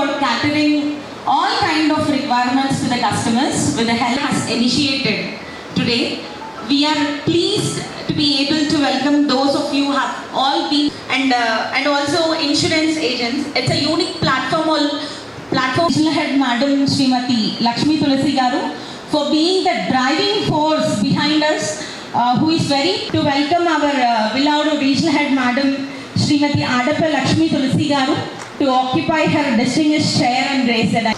for catering all kind of requirements to the customers with the help has initiated today. We are pleased to be able to welcome those of you who have all been and uh, and also insurance agents. It's a unique platform. All platform head Madam Srimati Lakshmi Tulasi Garu for being the driving force behind us. Uh, who is very to welcome our uh, regional head Madam Srimati Adapa Lakshmi Tulasi Garu to occupy her distinguished chair and grace the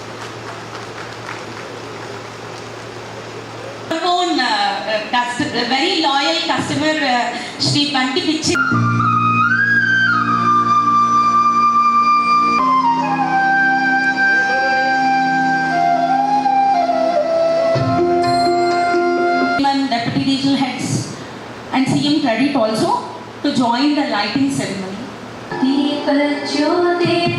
own uh, uh, cust- uh, very loyal customer uh, Shri Banti Pichi. Deputy regional heads and CM credit also to join the lighting ceremony. Deepjyoti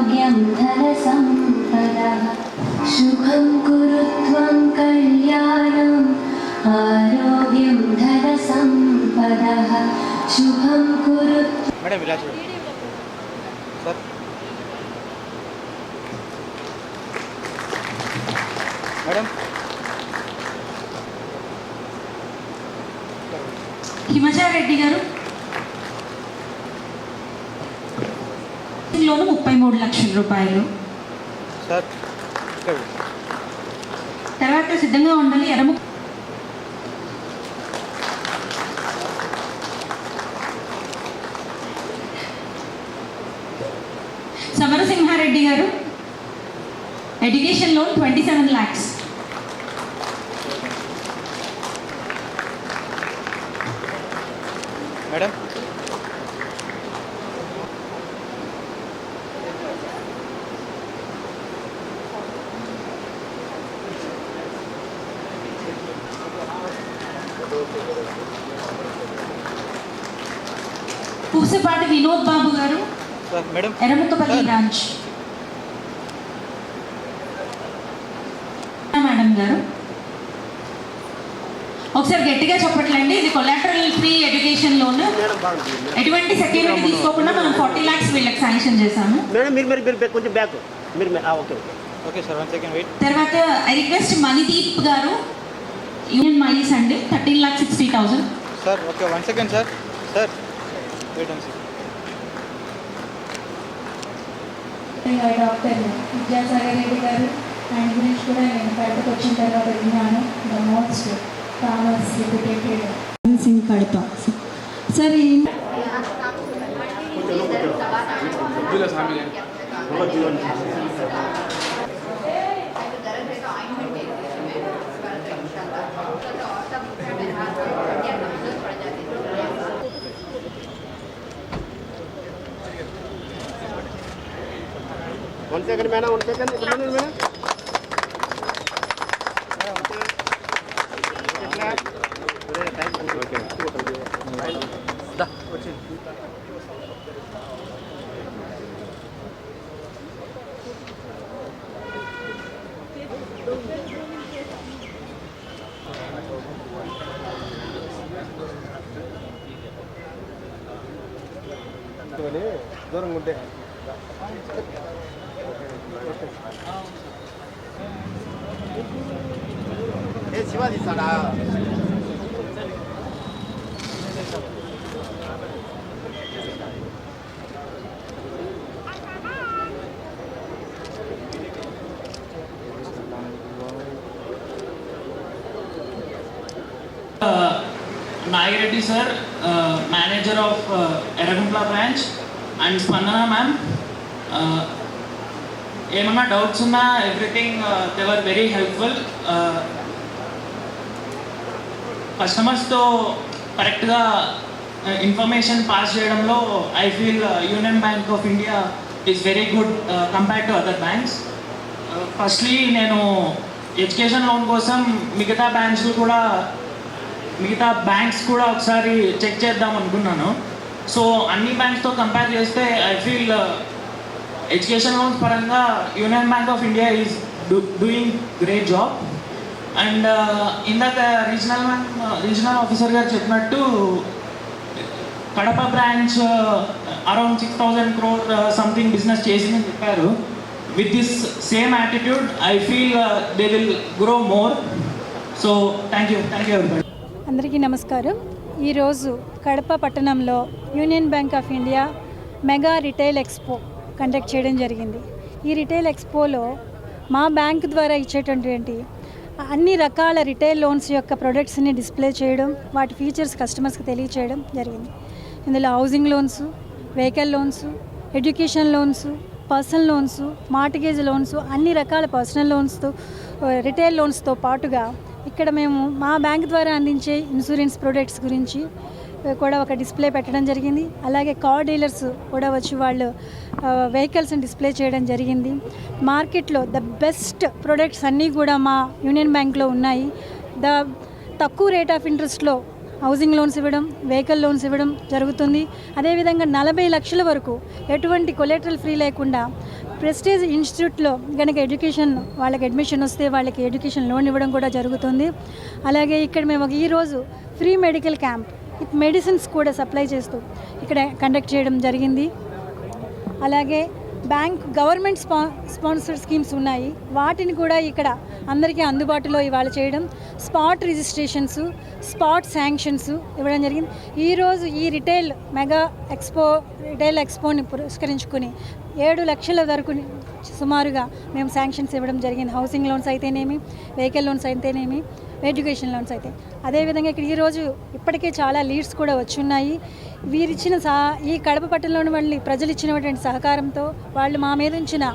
आरोग्यं धनसम्पदः शुभं कुरु त्वं कल्याणम् आरोग्यं धनसम्पदः शुभं कुरु madam ఇలా చూడండి sir madam హిమజారెడ్డి గారు మూడు లక్షల రూపాయలు. తర్వాత సిద్ధంగా ఉండాలి ఎరము Samarasimhareddy garu education loan twenty seven lakhs madam Pusapati Vinod Babu garu sir madam. Erramukkapalli branch. Madam garu. ఒకసారి గట్టిగా చెప్పట్లండి ఇది కొలాటరల్ ఫ్రీ ఎడ్యుకేషన్ లోన్? ఎటువంటి సెక్యూరిటీ తీసుకోకుండా మనం ఫార్టీ లాక్స్ వీళ్ళకి శాంక్షన్ చేశాము. మేడం మీరు మీరు కొంచెం బ్యాక్ మీరు మీ- ఆ, okay okay. Okay sir one second wait తర్వాత I request Manideep garu union miles అండి thirteen lakh sixty thousand sir okay one second sir sir wait doctor Vidyasagar Reddy garu ఆయన గురించి కూడా నేను బయటకు వచ్చిన తర్వాత విన్నాను the most famous reputed sing Kadapa sir ఈ one second madam one second ఇక్కడ ఉండండి మేడం దూరంగా ఉంటే a sir manager of Erragundla branch and Spandana ma'am ఏమన్నా డౌట్స్ ఉన్నా everything they were very helpful కస్టమర్స్తో కరెక్ట్గా ఇన్ఫర్మేషన్ పాస్ చేయడంలో I feel union bank of India is very good compared to other banks firstly నేను education loan కోసం మిగతా banks కూడా మిగతా banks కూడా ఒకసారి చెక్ చేద్దాం అనుకున్నాను. సో అన్ని బ్యాంక్స్తో కంపేర్ చేస్తే ఐ ఫీల్ ఎడ్యుకేషన్ లోన్స్ పరంగా union bank of India is doing great job and ఇందాక రీజనల్ రీజనల్ ఆఫీసర్ గారు చెప్పినట్టు Kadapa branch around six thousand crore something business చేసిందని చెప్పారు. With this same attitude I feel they will grow more so thank you thank you అందరికీ నమస్కారం. ఈరోజు కడప పట్టణంలో union bank of India mega retail expo conduct చేయడం జరిగింది. ఈ retail ఎక్స్పోలో మా బ్యాంక్ ద్వారా ఇచ్చేటటువంటి అన్ని రకాల రిటైల్ లోన్స్ యొక్క ప్రొడక్ట్స్ని డిస్ప్లే చేయడం వాటి ఫీచర్స్ కస్టమర్స్కి తెలియచేయడం జరిగింది. ఇందులో housing loans vehicle loans education loans personal loans mortgage loans అన్ని రకాల పర్సనల్ లోన్స్తో రిటైల్ లోన్స్తో పాటుగా ఇక్కడ మేము మా బ్యాంక్ ద్వారా అందించే ఇన్సూరెన్స్ ప్రొడక్ట్స్ గురించి కూడా ఒక డిస్ప్లే పెట్టడం జరిగింది. అలాగే కార్ డీలర్స్ కూడా వచ్చి వాళ్ళు వెహికల్స్ని డిస్ప్లే చేయడం జరిగింది. మార్కెట్లో ద బెస్ట్ ప్రొడక్ట్స్ అన్నీ కూడా మా యూనియన్ బ్యాంక్లో ఉన్నాయి. ద తక్కువ రేట్ ఆఫ్ ఇంట్రెస్ట్లో హౌసింగ్ లోన్స్ ఇవ్వడం వెహికల్ లోన్స్ ఇవ్వడం జరుగుతుంది. అదేవిధంగా నలభై లక్షల వరకు ఎటువంటి కొలెటరల్ ఫ్రీ లేకుండా ప్రెస్టేజ్ ఇన్స్టిట్యూట్లో కనుక ఎడ్యుకేషన్ వాళ్ళకి అడ్మిషన్ వస్తే వాళ్ళకి ఎడ్యుకేషన్ లోన్ ఇవ్వడం కూడా జరుగుతుంది. అలాగే ఇక్కడ మేము ఈరోజు free medical camp with medicines కూడా సప్లై చేస్తూ ఇక్కడ కండక్ట్ చేయడం జరిగింది. అలాగే bank government spa sponsor schemes ఉన్నాయి. వాటిని కూడా ఇక్కడ అందరికీ అందుబాటులో ఇవాళ చేయడం. స్పాట్ రిజిస్ట్రేషన్స్ స్పాట్ శాంక్షన్స్ ఇవ్వడం జరిగింది. ఈరోజు ఈ రిటైల్ మెగా ఎక్స్పో రిటైల్ ఎక్స్పోని పురస్కరించుకుని ఏడు లక్షల వరకు సుమారుగా మేము శాంక్షన్స్ ఇవ్వడం జరిగింది. హౌసింగ్ లోన్స్ అయితేనేమి వెహికల్ లోన్స్ అయితేనేమి ఎడ్యుకేషన్ లోన్స్ అయితే. అదేవిధంగా ఇక్కడ ఈరోజు ఇప్పటికే చాలా లీడ్స్ కూడా వచ్చున్నాయి. వీరిచ్చిన సహా ఈ కడప పట్టణంలోని వాళ్ళని ప్రజలు ఇచ్చినటువంటి సహకారంతో వాళ్ళు మా మీద ఉంచిన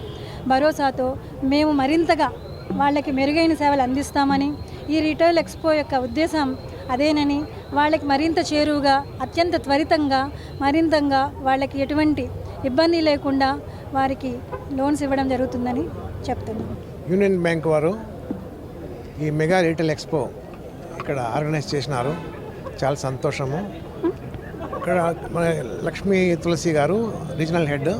భరోసాతో మేము మరింతగా వాళ్ళకి మెరుగైన సేవలు అందిస్తామని ఈ రిటైల్ ఎక్స్పో యొక్క ఉద్దేశం అదేనని వాళ్ళకి మరింత చేరువుగా అత్యంత త్వరితంగా మరింతంగా వాళ్ళకి ఎటువంటి ఇబ్బంది లేకుండా వారికి లోన్స్ ఇవ్వడం జరుగుతుందని చెప్తున్నాను. యూనియన్ బ్యాంక్ వారు ఈ మెగా రీటైల్ ఎక్స్పో ఇక్కడ ఆర్గనైజ్ చేసినారు. చాలా సంతోషము. ఇక్కడ మన లక్ష్మీ తులసి గారు రీజనల్ హెడ్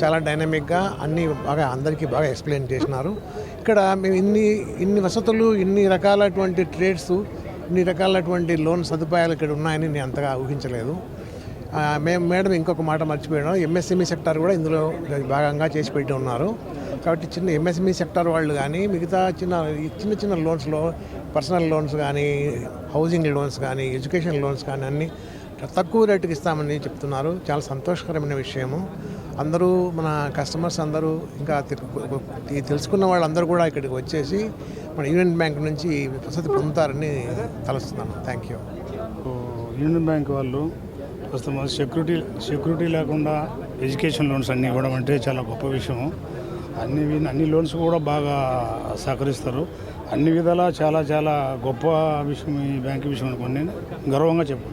చాలా డైనమిక్గా అన్ని బాగా అందరికీ బాగా ఎక్స్ప్లెయిన్ చేసినారు. ఇక్కడ మేము ఇన్ని ఇన్ని వసతులు ఇన్ని రకాలటువంటి ట్రేడ్స్ ఇన్ని రకాలటువంటి లోన్ సదుపాయాలు ఇక్కడ ఉన్నాయని నేను అంతగా ఊహించలేదు. మేము మేడం ఇంకొక మాట మర్చిపోయాను. ఎంఎస్ఎంఈ సెక్టార్ కూడా ఇందులో భాగంగా చేసి పెట్టి ఉన్నారు. కాబట్టి చిన్న ఎంఎస్ఎంఈ సెక్టార్ వాళ్ళు కానీ మిగతా చిన్న చిన్న చిన్న లోన్స్లో పర్సనల్ లోన్స్ కానీ హౌసింగ్ లోన్స్ కానీ ఎడ్యుకేషన్ లోన్స్ కానీ అన్నీ తక్కువ రేటుకి ఇస్తామని చెప్తున్నారు. చాలా సంతోషకరమైన విషయము. అందరూ మన కస్టమర్స్ అందరూ ఇంకా తెలుసుకున్న వాళ్ళందరూ కూడా ఇక్కడికి వచ్చేసి మన యూనియన్ బ్యాంక్ నుంచి వసతి పొందుతారని తలుస్తున్నాను. థ్యాంక్ యూ యూనియన్ బ్యాంక్ వాళ్ళు ప్రస్తుతం సెక్యూరిటీ సెక్యూరిటీ లేకుండా ఎడ్యుకేషన్ లోన్స్ అన్నీ ఇవ్వడం అంటే చాలా గొప్ప విషయము. అన్ని అన్ని లోన్స్ కూడా బాగా సహకరిస్తారు. అన్ని విధాలా చాలా చాలా గొప్ప విషయం ఈ బ్యాంక్ విషయం అనుకోండి. నేను గర్వంగా చెప్పు